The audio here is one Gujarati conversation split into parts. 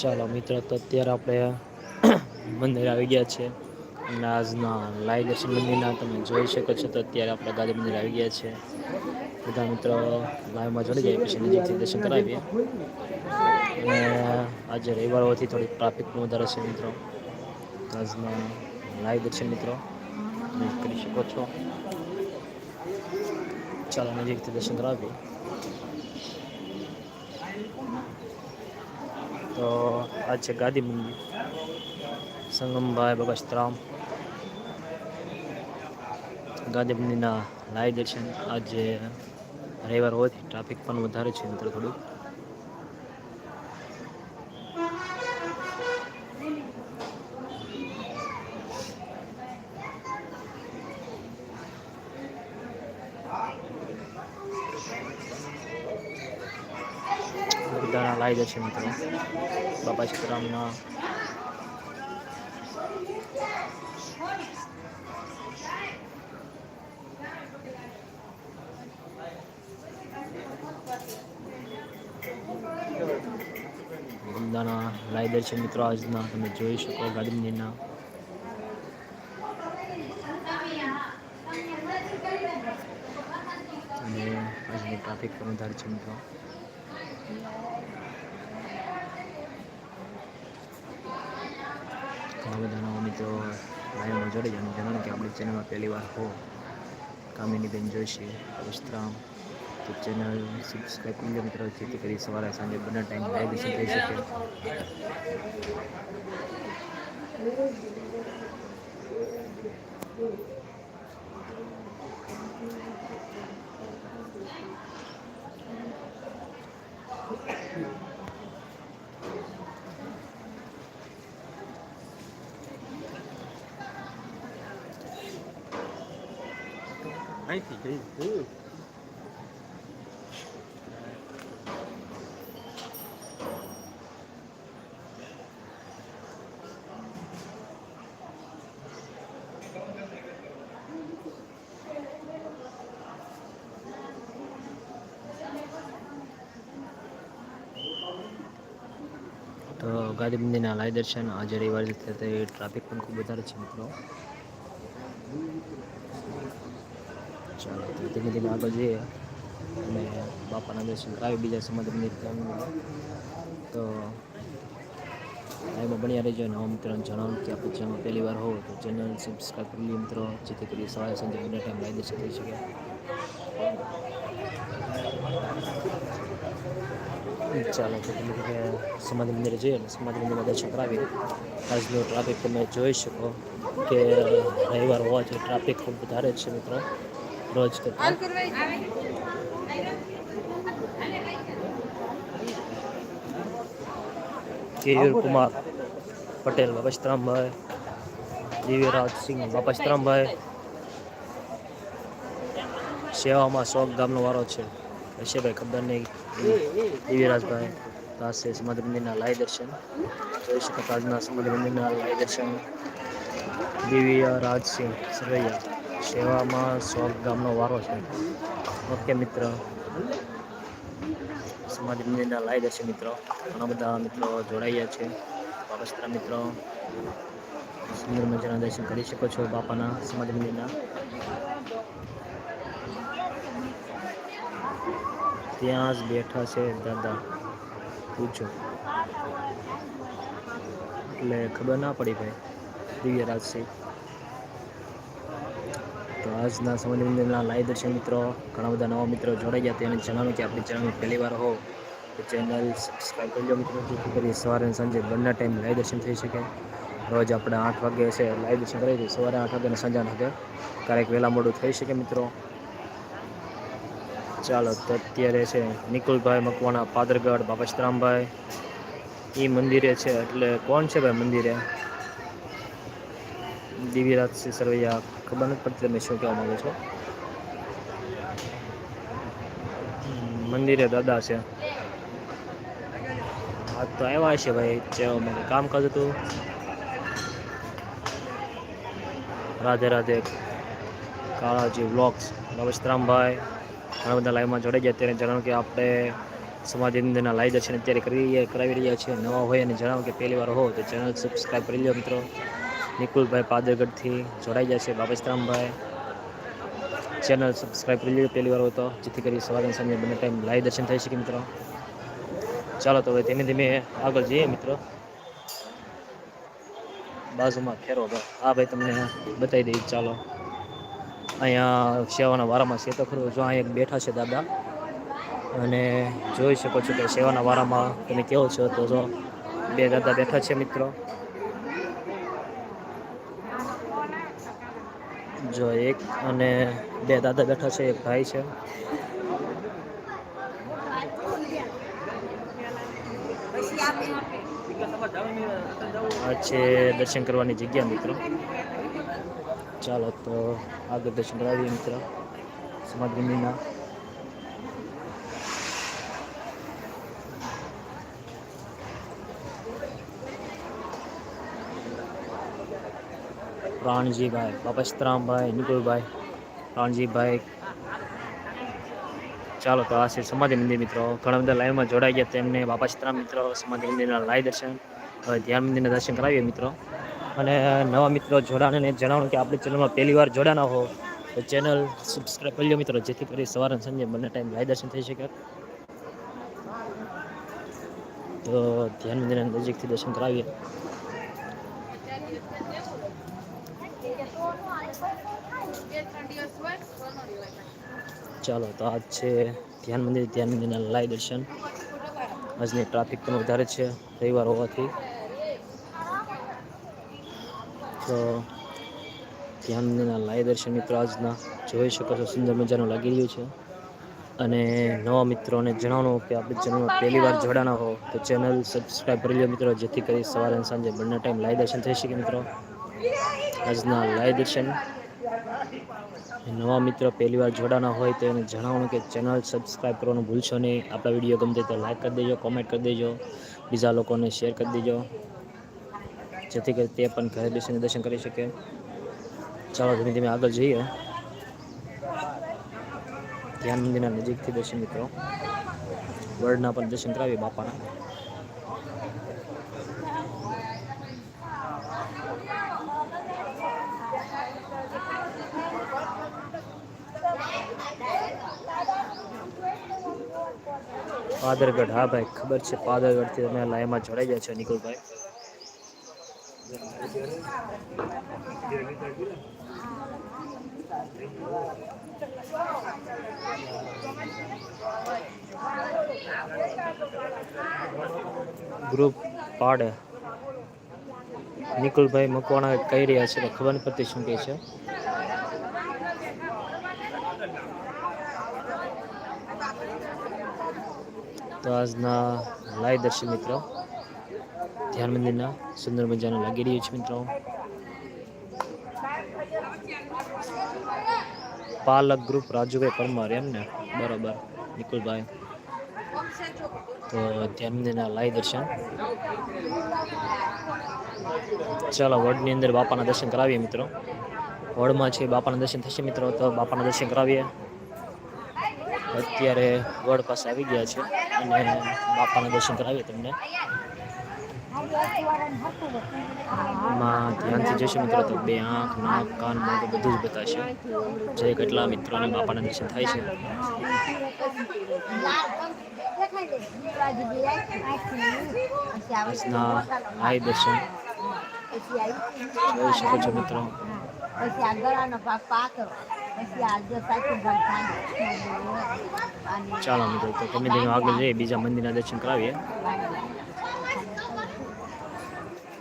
ચાલો મિત્રો, તો અત્યારે આપણે મંદિર આવી ગયા છે. અને આજના લાઈ દર્શન મંદિરના તમે જોઈ શકો છો, તો અત્યારે આપણે ગાંધી મંદિર આવી ગયા છે. બધા મિત્રો લાઈવમાં જોડી જાય, પછી નજીકથી દર્શન કરાવીએ. અને આજે રવિવાર હોવાથી થોડીક ટ્રાફિકનો વધારે છે મિત્રો. આજના લાઈવ દર્શન મિત્રો કરી શકો છો. ચાલો નજીકથી દર્શન કરાવીએ. તો આ છે ગાદી મંદિર. સંગમભાઈ બગસ્તરામ ગાંધી મંદિરના લાઈવ દર્શન. આજે રવિવાર હોવાથી ટ્રાફિક પણ વધારે છે મિત્રો થોડુંક. બધાના લાવી દે છે મિત્રો. બાપા સીતારામના બધાના લાવી છે મિત્રો આજના. તમે જોઈ શકો મંદિરના અને ટ્રાફિક પણ વધારે છે મિત્રો. બધા નવા મિત્રો લાઈવમાં જોડે જાય જણાવો કે આપણી ચેનલમાં પહેલી વાર હો. કામિનીબેન જોઈશે વિશ્રામ તો ચેનલ સબસ્ક્રાઈબ કરી મિત્રો, જેથી કરી સવારે સાંજે બંને ટાઈમ લાઈવ વિશે થઈ શકે અહીંથી તો ગાંધી મંદિરના લાઈ દર્શન આજે રવિવાર છે ટ્રાફિક પણ ખૂબ વધારે છે મિત્રો. ચાલો ધીમે ધીમે આગળ જઈએ અને બાપાના દર્શન કરાવી બીજા સમાજ મંદિર તો એમાં બન્યા રહેજો નવા મિત્રોને જણાવું કે આપણે ચેનલ પહેલી વાર હોવ તો ચેનલ સબસ્ક્રાઈબ કરી મિત્રો, જેથી કરી સવારે સાંજે બંને ટાઈમ લાઈ દર્શન થઈ શકે. ચાલો, તો તમે સમાધિ મંદિરે જઈએ અને સમાધિ મંદિરમાં દર્શન કરાવીએ. આજનો ટ્રાફિક તમે જોઈ શકો કે રવિવાર હોવાથી ટ્રાફિક ખૂબ વધારે છે મિત્રો. રોજ કરતાં કેયુર કુમાર પટેલ બાપસ્તરામભાઈ દિવ્યરાજસિંહ બાપસ્તરામભાઈ સેવામાં શોખ ગામનો વારો છે હશે ભાઈ ખબર નહીં દિવ્યરાજભાઈ પાસે સમાધિ મંદિરના લાઈ દર્શન જોઈ શકો છો આજના સમાધિ મંદિરના લાઈ દર્શન દિવ્ય રાજસિંહ સરવૈયા સેવામાં સોલ ગામનો વારો છે. ઓકે, મિત્ર. સમાજ મંદિરના લાઈ દર્શન મિત્રો. ઘણા બધા મિત્રો જોડાયા છે. બાપસ્તરા મિત્રો, સુંદર મજાના દર્શન કરી શકો છો બાપાના સમાજ મંદિરના. ત્યાં જ બેઠા છે દાદા. પૂછો. એટલે ખબર ના પડી ભાઈ. દિવ્ય રાજસિંહ તો આજના સમય મંદિરના લાઈવ દર્શન મિત્રો, ઘણા બધા નવા મિત્રો જોડાઈ ગયા તેને જણાવ્યું કે આપણી ચેનલ પહેલી વાર હો, તો ચેનલ સબસ્ક્રાઈબ કરી મિત્રો. જેથી કરી સવારે અને સાંજે બંને ટાઈમ લાઈવ દર્શન થઈ શકે. રોજ આપણે આઠ વાગે છે લાઈવ દર્શન કરી દઈએ સવારે આઠ વાગે અને સાંજે આઠ વાગે. ક્યારેક વહેલા મોડું થઈ શકે મિત્રો. ચાલો, તો અત્યારે છે નિકુલભાઈ મકવાણા પાદરગઢ બાપસ્તરામભાઈ એ મંદિરે છે. એટલે કોણ છે ભાઈ મંદિરે? દિવ્યરાજસિંહ સરવૈયા ખબર નથી પડતી તમે શું કહેવા માગો છો? મંદિરે દાદા છે. હા, તો આવ્યા છે ભાઈ ચેવા મને કરતું હતું. રાધે રાધે કાળાજી વ્લોગ્સ બાબસ્તરામભાઈ ઘણા બધા લાઈવમાં જોડાઈ ગયા. ત્યારે જણાવ્યું કે આપણે સમાધિ અંદરના લાઈવ દર્શન અત્યારે કરી કરાવી રહ્યા છીએ. નવા હોય અને જણાવો કે પહેલી વાર હો, તો ચેનલ સબસ્ક્રાઈબ કરી લો મિત્રો. નિકુલભાઈ પાદરગઢથી જોડાઈ જાય છે બાબસ્તરામભાઈ ચેનલ સબસ્ક્રાઈબ કરી લીધું પહેલી વાર હોય તો, જેથી કરી સવારે સાંજે બંને ટાઈમ લાઈવ દર્શન થઈ શકે મિત્રો. ચાલો તો હવે ધીમે ધીમે આગળ જઈએ મિત્રો. બાજુમાં ફેરો તો હા ભાઈ, તમને બતાવી દઈશ ચાલો. અહીંયા સેવાના વારામાં છે તો ખરું. જો અહીંયા બેઠા છે દાદા. અને જોઈ શકો છો કે સેવાના વારામાં તમે કેવો છો તો જો બે દાદા બેઠા છે મિત્રો. જો એક અને બે દાદા બેઠા છે, એક ભાઈ છે. આ છે દર્શન કરવાની જગ્યા મિત્રો. ચાલો તો આગળ દર્શન કરાવીએ મિત્રો. સમાજ મંદિરના પ્રાણજીભાઈ બાપસ્તરામભાઈ, નિકુલભાઈ પ્રાણજીભાઈ ચાલો, તો આ છે સમાધિ મંદિર મિત્રો. ઘણા બધા લાઈવમાં જોડાઈ ગયા તેમને બાપસ્તરામ મિત્રો, સમાધિ મંદિરના લાઈવ દર્શન. હવે ધ્યાન મંદિરના દર્શન કરાવીએ મિત્રો. અને નવા મિત્રો જોડાણને જણાવો કે આપણી ચેનલમાં પહેલી વાર જોડાના હો, તો ચેનલ સબસ્ક્રાઈબ કરી લો મિત્રો, જેથી કરી સવારે સંજે બંને ટાઈમ લાઈવ દર્શન થઈ શકે. તો ધ્યાન મંદિરના નજીકથી દર્શન કરાવીએ. ચાલો, તો આજ છે ધ્યાન મંદિર, ધ્યાન મંદિરના લાઈ દર્શન. આજની ટ્રાફિક પણ વધારે છે રવિવાર હોવાથી. તો ધ્યાન મંદિરના લાઈ દર્શન મિત્રો આજના જોઈ શકો છો, સુંદર મજાનું લાગી રહ્યું છે. અને નવા મિત્રોને જણાવો કે આપણે ચેનલમાં પહેલી વાર જોડાના હો, તો ચેનલ સબસ્ક્રાઈબ કરી લો મિત્રો, જેથી કરી સવારે અને સાંજે બંને ટાઈમ લાઈ દર્શન થઈ શકે મિત્રો. આજના લાઈવ દર્શન નવા મિત્ર પહેલી વાર જોડાના હોય તો એને જણાવવાનું કે ચેનલ સબસ્ક્રાઈબ કરવાનું ભૂલશો નહીં. આપણા વીડિયો ગમતે તો લાઈક કરી દેજો કોમેન્ટ કરી દેજો. બીજા લોકોને શેર કરી દેજો. જેથી કરી તે પણ ઘરે બેસીને દર્શન કરી શકે. ચાલો ધીમે ધીમે આગળ જઈએ. ધ્યાન મંદિરના નજીકથી દર્શન મિત્રો. વર્ડના પણ દર્શન કરાવીએ બાપાના. પાદરગઢ. હા ભાઈ, ખબર છે, પાદરગઢથી તમે લાઈનમાં જોડાઈ જાય છો, નિકુલભાઈ. ગ્રુપ પાડે. નિકુલભાઈ મકવાણા કહી રહ્યા છે ખબર નથી પડતી શું કહે છે. તો આજના લાઈવ દર્શન મિત્રો, ધ્યાન મંદિરના સુંદર મજાનું લાગી રહ્યું છે મિત્રો. પાલક ગ્રુપ રાજુભાઈ પરમાર એમ ને? બરોબર, નિકુલભાઈ. તો ધ્યાન મંદિરના લાઈવ દર્શન ચાલો, વડની અંદર બાપાના દર્શન કરાવીએ મિત્રો. વડમાં છે, બાપાના દર્શન થશે મિત્રો, તો બાપાના દર્શન કરાવીએ. અત્યારે ગોળ પાસે આવી ગયા છે અને બાપાના દર્શન કરાવીએ તમને. માં ધ્યાનથી જશે મિત્રો તો બે આંખ, નાક, કાન મોઢું બધું જ બતાશે. જે કેટલા મિત્રોને બાપાના દર્શન થાય છે. જોઈ શકો છો મિત્રો. પછી આગળ ભાગ પાતળો પછી આ જો સાચું ભાગ થાય ચાલો મિત્રો તો ધીમે ધીમે આગળ જઈએ બીજા મંદિરના દર્શન કરાવીએ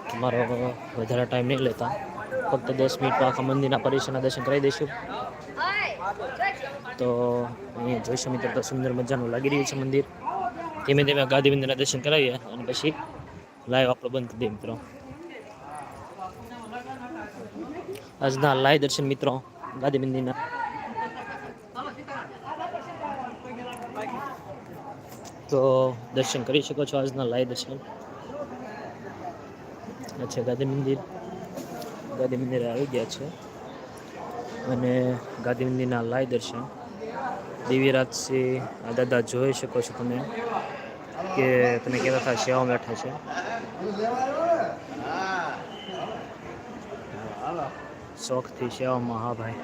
તમારો વધારે ટાઈમ નહીં લેતા ફક્ત દસ મિનિટ આખા મંદિરના પરિસરના દર્શન કરાવી દઈશું તો અહીંયા જોઈશું મિત્રો તો સુંદર મજાનું લાગી રહ્યું છે મંદિર ધીમે ધીમે ગાંધી મંદિરના દર્શન કરાવીએ અને પછી લાઈવ આપણો બંધ કરી દઈએ મિત્રો આજના લાઈવ દર્શન મિત્રો ગાંધી મંદિરના તો દર્શન કરી શકો છો આજના લાઈવ દર્શન. અચ્છા ગાંધી મંદિર. ગાંધી મંદિર આવી ગયા છે. અને ગાંધી મંદિરના લાઈવ દર્શન. દિવ્યરાજસિંહ આ દાદા જોઈ શકો છો તમે, કે તમે કેવા સેવામાં બેઠા છે. શોખથી સેવામાં હા ભાઈ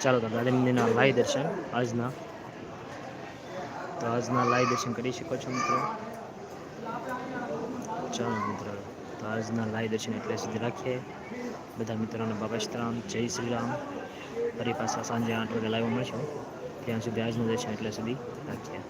ચાલો તો ગાંધી લાઈ દર્શન, આજના. તો આજના લાઈ દર્શન કરી શકો છો, મિત્રો. ચાલો, મિત્રો. તો આજના લાઈ દર્શન એટલે સુધી રાખીએ. બધા મિત્રોને બાબા શ્રીરામ, જય શ્રી રામ ફરી પાછા સાંજે આઠ વાગે લાઈવ મળશું. ત્યાં સુધી આજનું દર્શન એટલે સુધી રાખીએ.